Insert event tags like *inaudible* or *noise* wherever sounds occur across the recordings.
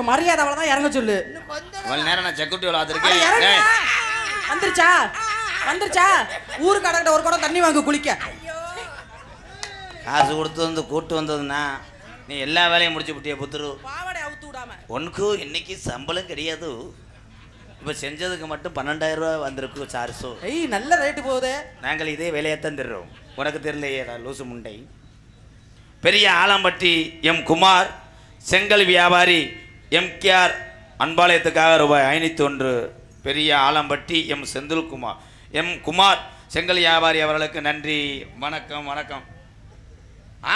எனக்கு மரியாதை அவ்வளவுதான் இறங்க சொல்லு. இவ்வளவு நேரம் நான் செக்யூரிட்டி வளர்த்துருக்கேன் இறங்குடா. டேய், வந்துருச்சா? வந்துருச்சா? ஊருக்கு கடக்கிட்ட ஒரு குடம் தண்ணி வாங்க குளிக்க. காசு கொடுத்து வந்து கூட்டு வந்ததுன்னா நீ எல்லா வேலையும் முடிச்சு விட்டிய புத்துரு. பாவாடை அவுத்து விடாம. உனக்கு இன்னைக்கு சம்பளம் கிடையாது. இப்போ செஞ்சதுக்கு மட்டும் பன்னெண்டாயிரம் ரூபாய் வந்திருக்கு சார்ஸோ ஐய் நல்ல ரேட்டு போகுது. நாங்கள் இதே வேலையைத்தான் தர்றோம். உனக்கு தெரியலையே லூசு முண்டை. பெரிய ஆலம்பட்டி எம் குமார் செங்கல் வியாபாரி எம் கேஆர் அன்பாலயத்துக்காக ரூபாய் ஐநூற்றி ஒன்று பெரிய ஆலம்பட்டி எம் செந்தில்குமார். எம் குமார் செங்கல் வியாபாரி அவர்களுக்கு நன்றி. வணக்கம் வணக்கம்.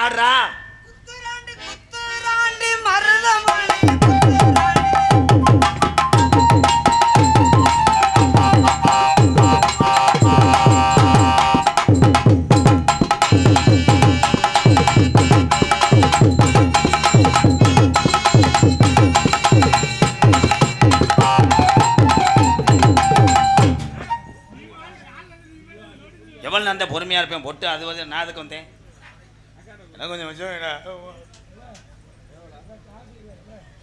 ஆடுறா குத்துராண்டி எவ்வளோ அந்த பொறுமையாக இருப்பேன்? பொட்டு அது வந்து நான் அதுக்கு வந்தேன்? என்ன கொஞ்சம் வச்சோம்டா.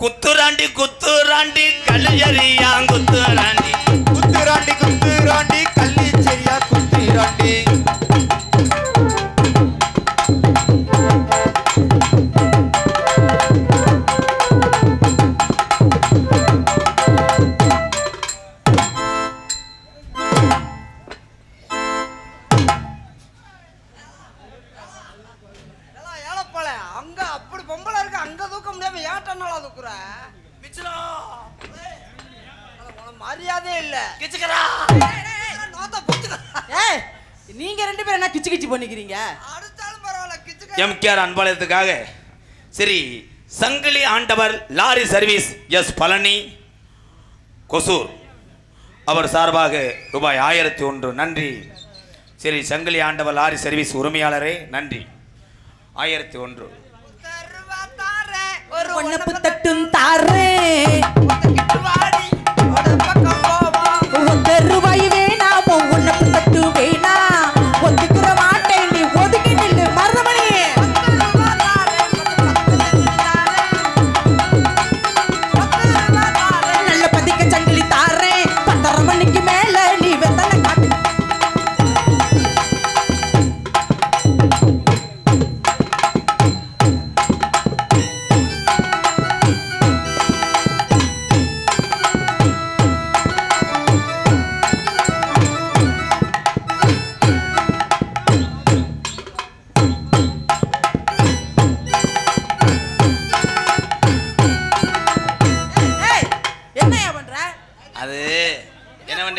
குத்துராண்டி குத்துராண்டி கல்லியறியா குத்துராண்டி குத்துராண்டி குத்துராண்டி கள்ளி சரியா குத்துராண்டி நீங்க ரெண்டு பேரும் என்ன கிச்சு கிச்சு பண்ணிக்கிறீங்க? அடுத்தாலும் பரவாயில்ல கிச்சுக்க எம்கேஆர் அன்பாலயத்துக்காக சரி Sangili Andavar lorry service S Palani Kosur. அவர் சார்பாக ரூபாய் ஆயிரத்தி ஒன்று. நன்றி. சரி சங்கிலி ஆண்டவர் லாரி சர்வீஸ் உரிமையாளரே நன்றி. ஆயிரத்தி ஒன்று. ஒரு ஒன்னப்பு ஒன்னப்பு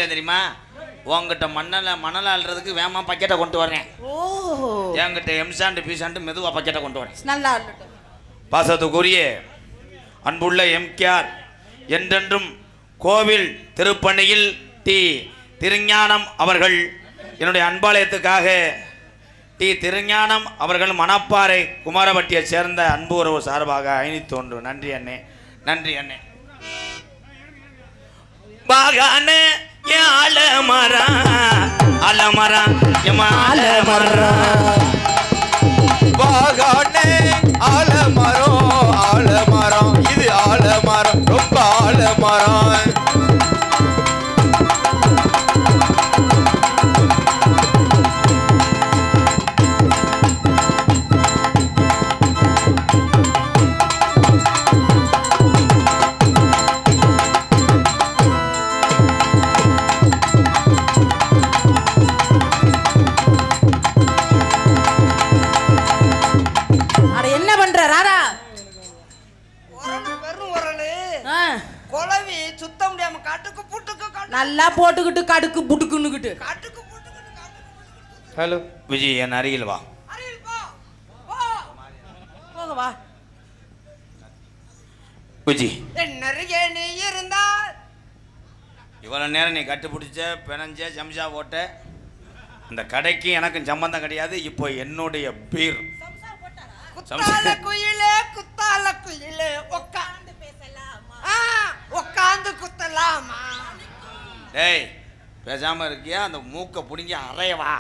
வேண்டிய தெரியுமா? உங்ககிட்ட மண்ணல மணல் அள்ளுறதுக்கு வேமா பக்கெட்டை கொண்டு வரேன் ஓ என்கிட்ட எம்சாண்டு பீசாண்டு மெதுவாக பக்கெட்டை கொண்டு வரேன் நல்லா. பாசத்துக்குரிய அன்புள்ள எம்கேஆர் என்றென்றும் கோவில் திருப்பணியில் டி. திருஞானம் அவர்கள் என்னுடைய அன்பாலயத்துக்காக டி. திருஞானம் அவர்கள் மணப்பாறை குமாரபட்டியை சேர்ந்த அன்பு உறவு சார்பாக ஐநூத்தி ஒன்று நன்றி அண்ணே. நன்றி அண்ணே. பாகானே என் ஆலமரம் ஆலமரம் என் ஆலமரம் வாகானே ஆலமரம் ஆலமரம் இது ஆலமரம் ரொம்ப ஆலமரம் போட்டுக்கிட்டு கடுக்கு புட்டுக்குன்னுக்கிட்டு. ஹலோ. விஜய் என் அருகில் வா. அருகில் போ போ. போக வா. விஜய். என்னருகே நீ இருந்தால். இவ்வளோ நேரம் நீ கட்டுப்பிடிச்ச பிணைஞ்ச ஜம்ஜா போட்ட இந்த கடைக்கு எனக்கும் சம்பந்தம் கிடையாது. இப்போ என்னுடைய பீர். குத்தால குயிலே குத்தால குயிலே. உட்காந்து பேசலாமா? உட்காந்து குத்தலாமா? டேய் பேசாம இருக்கியா? அந்த மூக்கை பிடுங்கி அறையவா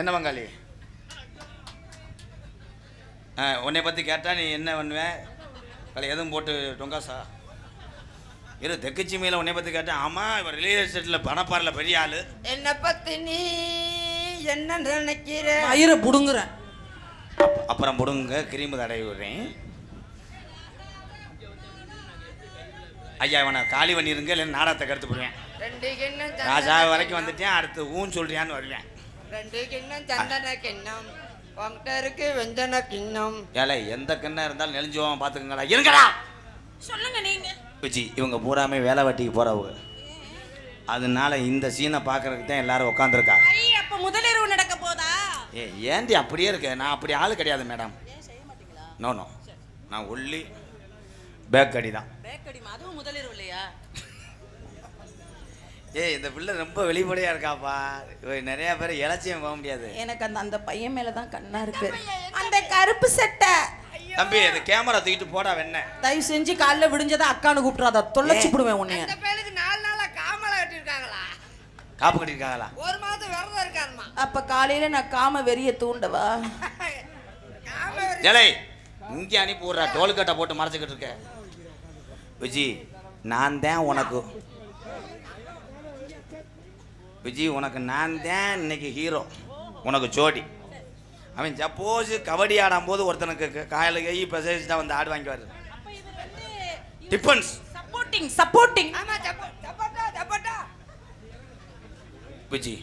என்ன பங்காளி? ஆ உன்னை பற்றி கேட்டால் நீ என்ன பண்ணுவ? கலை எதுவும் போட்டு டொங்காசா? இரு தெக்குச்சி மேல உன்னை பற்றி கேட்டேன் ஆமாம் இவர் ரியல் எஸ்டேட்டில் பணப்பாரில் பெரிய ஆள். என்ன பத்தி நீ என்ன நினைக்கிற? மயிரை புடுங்குறேன். அப்புறம் முடுங்க கிரீமு தடவி விடுறேன். ஐயா இவனை காலி பண்ணிருங்க இல்லை நாடகத்தை கருத்து போடுவேன் ரெண்டு கிண்ணம் ராஜா வரைக்கும் வந்துட்டேன் அடுத்து ஊன் சொல்றியான்னு வருவேன். ரெண்டு கிண்ணம் சந்தன கிண்ணம் உங்ககிட்ட இருக்கு வெஞ்சன கிண்ணம் ஏலே எந்த கண்ணா இருந்தாலும் நெளிஞ்சுவான் பார்த்துக்கங்களா இருங்கடா! சொல்லுங்க நீங்க. இவங்க பூராமே வேலை வெட்டிக்கு போகிறவங்க அதனால இந்த சீனை பார்க்கறதுக்கு தான் எல்லாரும் உட்காந்துருக்கா அப்ப முதலிரவு நடக்க போதா? ஏ ஏன்டி அப்படியே இருக்க? நான் அப்படி ஆள் கிடையாது மேடம். நோ நோ நான் ஒல்லி பேக் அடி தான் பேக்கடி அதுவும் முதலிரவு இல்லையா? ஏய் இந்த பிள்ளை ரொம்ப வெளிப்படையா இருக்காப்பா. நிறைய பேர் இலச்சியம் போக முடியாது. எனக்கு அந்த அந்த பையன் மேல தான் கண்ணா இருக்கு. அந்த கருப்பு சட்டை. தம்பி இந்த கேமரா தூக்கிட்டு போடா வெண்ண. தயவு செஞ்சு காலைல விடிஞ்சதா அக்கானு கூப்பிட்றாத தொலைச்சு போடுவேன் உன்னைய. அந்த பேருக்கு நாலு நாளா காமலை கட்டியிருக்காங்களா? காப்பு கட்டிருக்காங்களா ஒரு மாதம் விரதம் இருக்காருமா அப்ப காலையில நான் காம வெறிய தூண்டவா? காம வெறி- இங்கே அனுப்பி விட்றா. டோல்கட்டை போட்டு மறைச்சிக்கிட்டு இருக்க. விஜி நான் தான் உனக்கு. விஜி உனக்கு நான் தான் இன்னைக்கு ஹீரோ உனக்கு ஜோடி. அவன் சப்போஸ் கபடி ஆடும்போது ஒருத்தனுக்கு க- காயில கை பெசைச்சு தான் வந்து ஆடு வாங்கிவாரு டிஃபன்ஸ் சப்போர்ட்டிங் சப்போர்ட்டிங் ஆமா சப்ப- சப்போட்டா சப்போட்டா. விஜி.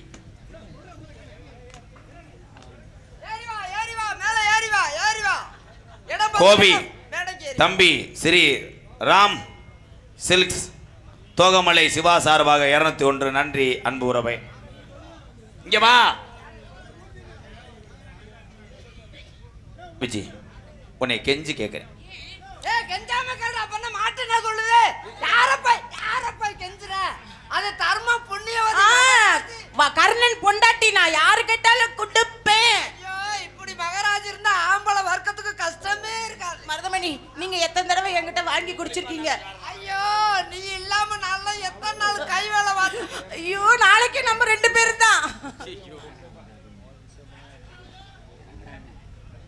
ஏறி வா ஏறி வா மேல ஏறி வா ஏறி வா. இடம் பார்த்து கோபி. தம்பி ஸ்ரீ ராம் சில்க்ஸ் தோகமலை சிவா சார்பாக இருநூத்தி ஒன்று. நன்றி அன்பு உறவை. இங்க வா. விஜி உன்னை கெஞ்சி கேட்கிறேன் ஏய் கெஞ்சாம கேளு அப்ப மாட்டு என்ன சொல்லுது? யார போய் யார போய் கெஞ்சுற? அது தர்ம புண்ணியவதி கர்ணன் பொண்டாட்டி நான் யாரு கேட்டாலும் கொடுப்பேன் ஐயோ இப்படி மகராஜ் இருந்தா ஆம்பளை வர்க்கத்துக்கு கஷ்டமே இருக்காது மருதமணி நீங்க எத்தனை தடவை என்கிட்ட வாங்கி குடிச்சிருக்கீங்க? ஐயோ நீ இல்லாம நல்லா எத்தனை நாள் கை வேலை வாங்க ஐயோ நாளைக்கு நம்ம ரெண்டு பேரும் தான்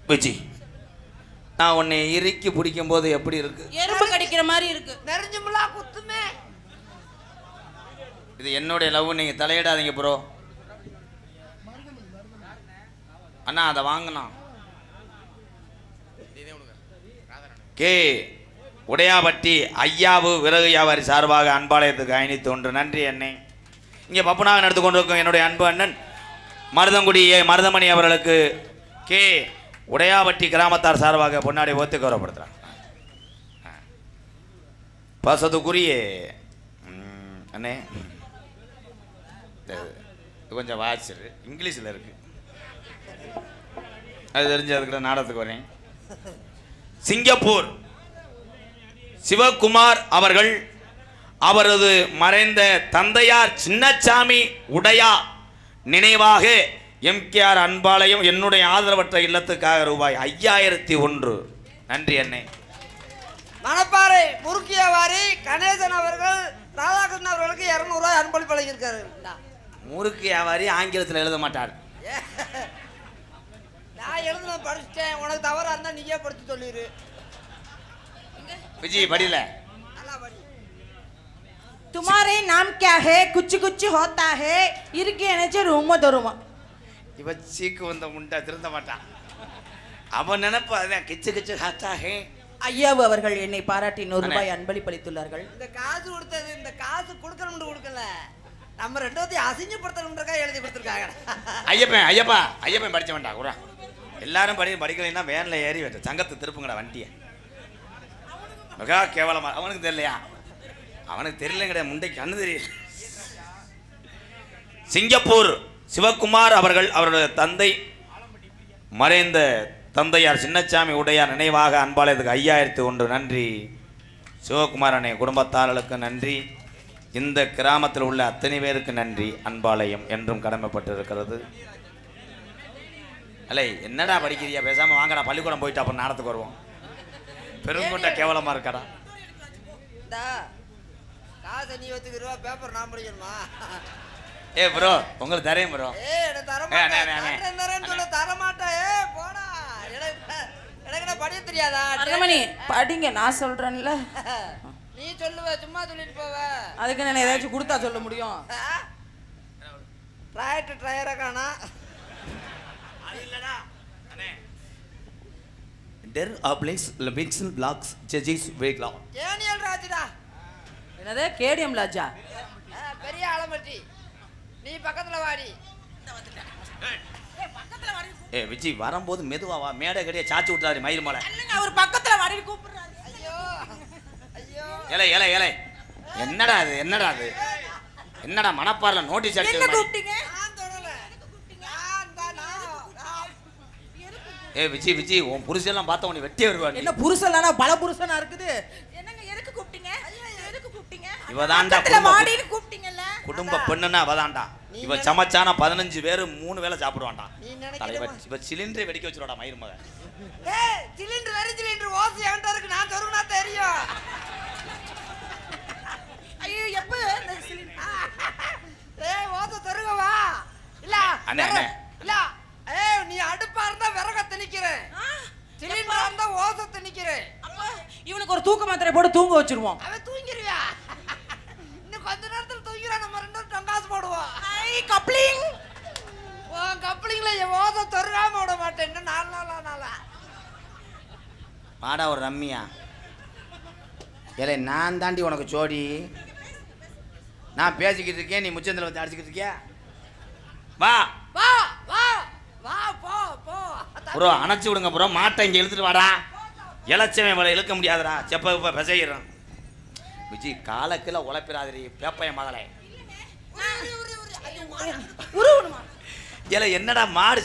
விஜி நான் உன்னை இறுக்கி பிடிக்கும் போது எப்படி இருக்கு? எறும்பு கடிக்கிற மாதிரி இருக்கு. நெறிஞ்சுமுலா குத்துமே. இது என்னுடைய லவ் நீங்க தலையிடாதீங்க ப்ரோ அண்ணா அதை வாங்கினா கே. உடையாபட்டி ஐயாவு விறகு வியாபாரி சார்பாக அன்பாலயத்துக்கு அயணித்து ஒன்று. நன்றி அண்ணே. இங்கே பப்புனாக நடந்து கொண்டிருக்கும் என்னுடைய அன்பு அண்ணன் மருதங்குடி ஏ. மருதமணி அவர்களுக்கு கே. உடையாபட்டி கிராமத்தார் சார்பாக பொன்னாடி ஓத்து கௌரவப்படுத்துகிறாங்க பசதுக்குரிய அண்ணே. இது கொஞ்சம் வாட்சரு இங்கிலீஷில் இருக்குது அது தெரிஞ்சு அதுக்கு நாடகத்துக்கு வரேன். சிங்கப்பூர். சிவகுமார் அவர்கள் அவரது மறைந்த தந்தையார் சின்னச்சாமி உடையா நினைவாக எம்கேஆர் அன்பாலயம் என்னுடைய ஆதரவற்ற இல்லத்துக்காக ரூபாய் ஐயாயிரத்தி ஒன்று. நன்றி அண்ணே. மணப்பாறை முறுக்கியவாரி கணேசன் அவர்கள் ராதாகிருஷ்ணன் அவர்களுக்கு இரநூறுவா அன்பளிப்பு வழங்கியிருக்காரு. இந்தா. முறுக்கு வியாபாரி ஆங்கிலத்தில் எழுத மாட்டார். நான் எழுதுன படிச்சிட்டேன் உனக்கு தவறா இருந்தா நீயே படிச்சு சொல்லிடு விஜய் படியில நல்லா படி तुम्हारे नाम क्या है कुछ कुछ होता है இருக்கு எனக்கு ரொம்ப தருமா இவ சீக்கு வந்த முண்டா திருந்த மாட்டான் அவன் நினைப்பு அதான் கிச்சு கிச்சு ஹாத்தா ஹே ஐயாவு அவர்கள் என்னை பாராட்டி நூறு அண்ணே. ரூபாய் அன்பளிப்பளித்துள்ளார்கள் இந்த காசு கொடுத்தது இந்த காசு கொடுக்கணும்னு கொடுக்கல நம்ம ரெண்டு பேர்த்தையும் அசிங்கப்படுத்தணுன்றக்கா எழுதி கொடுத்துருக்காங்க ஐயப்பன் ஐயப்பா ஐயப்பன் படிச்ச வேண்டாம் கூட எல்லாரும் படி படிக்கலைன்னா வேனில் ஏறி வெட்ட சங்கத்து திருப்புங்கடா வண்டியை. மிக கேவலமாக அவனுக்கு தெரியலையா? அவனுக்கு தெரியல கிடையாது முண்டை கண்ணு தெரியல சிங்கப்பூர் சிவகுமார் அவர்கள் அவருடைய தந்தை மறைந்த தந்தையார் சின்னச்சாமி உடையார் நினைவாக அன்பாலயத்துக்கு ஐயாயிரத்து ஒன்று நன்றி. சிவகுமார் அண்ணே குடும்பத்தார்களுக்கு நன்றி. இந்த கிராமத்தில் உள்ள அத்தனை பேருக்கு நன்றி. அன்பாலயம் என்றும் கடமைப்பட்டிருக்கிறது. அலை என்னடா படிக்கிறியா? பேசாம வாங்கடா பள்ளிக்கூடம் போயிட்டு அப்புறம் நாடத்துக்கு வருவோம். பெருங்கொண்ட கேவலமா இருக்கடா. காசை நீ வச்சுக்கிறவா பேப்பர் நான் படிக்கணுமா? ஏ ப்ரோ உங்களுக்கு தரேன் ப்ரோ ஏ தர மாட்டேன். தர மாட்டேன். ஏ போடா. எனக்கு படிக்க தெரியாதா? மருதமணி படிங்க நான் சொல்றேன்ல. *laughs* நீ சொல்லுவ சும்மா சொல்லிட்டு போவ. அதுக்கு நான் ஏதாச்சும் கொடுத்தா சொல்ல முடியும். டிராக்டர் டயரை காணா. டெர் ஆப்ளேஸ் லெபிக்ஸல் பிளாக்ஸ் ஜெஜிஸ் வேக்லா ஏனியல் ராஜுடா. என்னது? கேடிஎம் லாஜா ஆ, பெரிய ஆலமட்டி. நீ பக்கத்துல வாடி. ஏ விஜி வரும்போது மெதுவா வா. மேடை கடியே சாச்சி விட்டாரு மயில் மலை. அவர் பக்கத்துல வரையில் கூப்பிடுறாரு. ஐயோ. ஐயோ. ஏலே ஏலே ஏலே என்னடா அது என்னடா அது என்னடா மணப்பாறையில் நோட்டீஸ் என்ன அடிச்சு கூப்பிட்டீங்க நான் தொடல நான் தான் நான் நான். ஏ விஜி விஜி உன் புருஷெல்லாம் பார்த்தா உன்னை வெட்டியே வருவா நீ என்ன புருஷன்லானா? பல புருஷனா இருக்குது. என்னங்க எதுக்கு கூப்பிட்டீங்க? எதுக்கு கூப்பிட்டீங்க? இவ தான்டா பக்கத்துல குடும்ப மாடின்னு கூப்பிட்டீங்கல்ல. குடும்ப பெண்ணுன்னா அவதான்டா நீ இவ சமைச்சானா பதினஞ்சு பேர் மூணு வேளை சாப்பிடுவான்டா. இவ சிலிண்டரை வெடிக்க வச்சிருவாடா மயிர் மகன். ஏய் சிலிண்டர் வெரி சிலிண்டர் ஓசி என்கிட்ட இருக்கு. நான் சொருகுனா தெரியும். ஐயோ எப்ப ஏய் ஓசை சொருக வா இல்ல அண்ணே, அண்ணே. இல்ல. ஏய் நீ அடுப்பா இருந்தா விறக திணிக்கிறேன் ஆ, சிலிண்டரா இருந்தா ஓசை திணிக்கிறேன். அப்ப இவனுக்கு ஒரு தூக்க மாத்திரை போட்டு தூங்க வச்சிருவோம். அவன் தூங்கிருவியா? இன்னும் கொஞ்ச நேரத்துல தூங்கிறான் நம்ம ரெண்டு பேரும் டங்காசு போடுவோம். ஐ கப்ளிங். உன் கப்ளிங்ல என் ஓசை சொருகாம விட மாட்டேன் இன்னும் நாலு நாளா நாளா. வாடா ஒரு ரம்மியா ஏலே நான் தாண்டி உனக்கு ஜோடி. நான் பேசிக்கிட்டு இருக்கேன் நீ முச்சந்தில் வந்து அடிச்சுக்கிட்டு இருக்கியா? வா. ப்ரோ அணைச்சி விடுங்க ப்ரோ. மாட்டை இங்கே இழுத்துட்டு வாடா. இளச்சவன் இவளை இழுக்க முடியாதுடா. செப்ப இப்போ பிசையிடும் விஜி காலக்கில் உழைப்பிடாதிரி பேப்பைய மகளே. ஏல என்னடா மாடு?